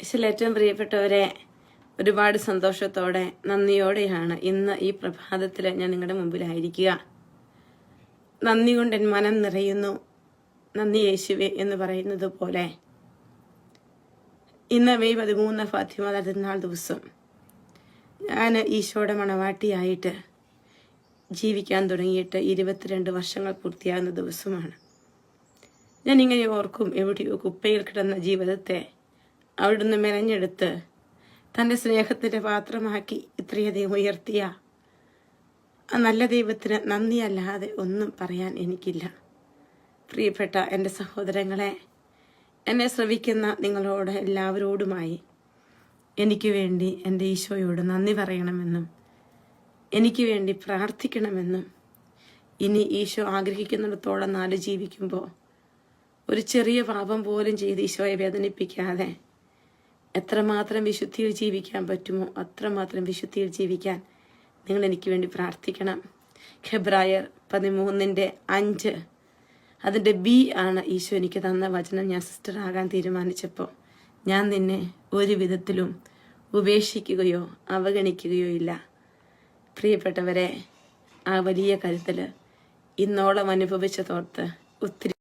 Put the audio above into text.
ഈശോയിൽ ഏറ്റവും പ്രിയപ്പെട്ടവരെ ഒരുപാട് സന്തോഷത്തോടെ നന്ദിയോടെയാണ് ഇന്ന് ഈ പ്രഭാതത്തിൽ ഞാൻ നിങ്ങളുടെ മുമ്പിലായിരിക്കുക. നന്ദി കൊണ്ട് എൻ മനം നിറയുന്നു. നന്ദി യേശുവേ എന്ന് പറയുന്നത് പോലെ. ഇന്ന് മെയ് പതിമൂന്ന് ഫാത്തിമ തിരുനാൾ ദിവസം. ഞാൻ ഈശോയുടെ മണവാട്ടിയായിട്ട് ജീവിക്കാൻ തുടങ്ങിയിട്ട് ഇരുപത്തിരണ്ട് വർഷങ്ങൾ പൂർത്തിയാകുന്ന ദിവസമാണ്. ഞാൻ ഓർക്കും എവിടെയോ കുപ്പയിൽ കിടന്ന ജീവിതത്തെ അവിടുന്ന് മെനഞ്ഞെടുത്ത് തന്റെ സ്നേഹത്തിന്റെ പാത്രമാക്കി ഇത്രയധികം ഉയർത്തിയ ആ നല്ല ദൈവത്തിന് നന്ദിയല്ലാതെ ഒന്നും പറയാൻ എനിക്കില്ല. പ്രിയപ്പെട്ട എന്റെ സഹോദരങ്ങളെ എന്നെ ശ്രവിക്കുന്ന നിങ്ങളോട് എല്ലാവരോടുമായി എനിക്ക് വേണ്ടി എന്റെ ഈശോയോട് നന്ദി പറയണമെന്നും എനിക്ക് വേണ്ടി പ്രാർത്ഥിക്കണമെന്നും ഇനി ഈശോ ആഗ്രഹിക്കുന്നിടത്തോളം നാല് ജീവിക്കുമ്പോൾ ഒരു ചെറിയ പാപം പോലും ചെയ്ത് ഈശോയെ വേദനിപ്പിക്കാതെ എത്രമാത്രം വിശുദ്ധിയിൽ ജീവിക്കാൻ പറ്റുമോ അത്രമാത്രം വിശുദ്ധിയിൽ ജീവിക്കാൻ നിങ്ങൾ എനിക്ക് വേണ്ടി പ്രാർത്ഥിക്കണം. ഖെബ്രായർ പതിമൂന്നിന്റെ അഞ്ച്. അതിന്റെ ബി ആണ് ഈശോ എനിക്ക് തന്ന വചനം. ഞാൻ സിസ്റ്റർ ആകാൻ തീരുമാനിച്ചപ്പോൾ ഞാൻ നിന്നെ ഒരു വിധത്തിലും ഉപേക്ഷിക്കുകയോ അവഗണിക്കുകയോ ഇല്ല. പ്രിയപ്പെട്ടവരെ ആ വലിയ കരുതൽ ഇന്നോളം അനുഭവിച്ചതോർത്ത് ഒത്തിരി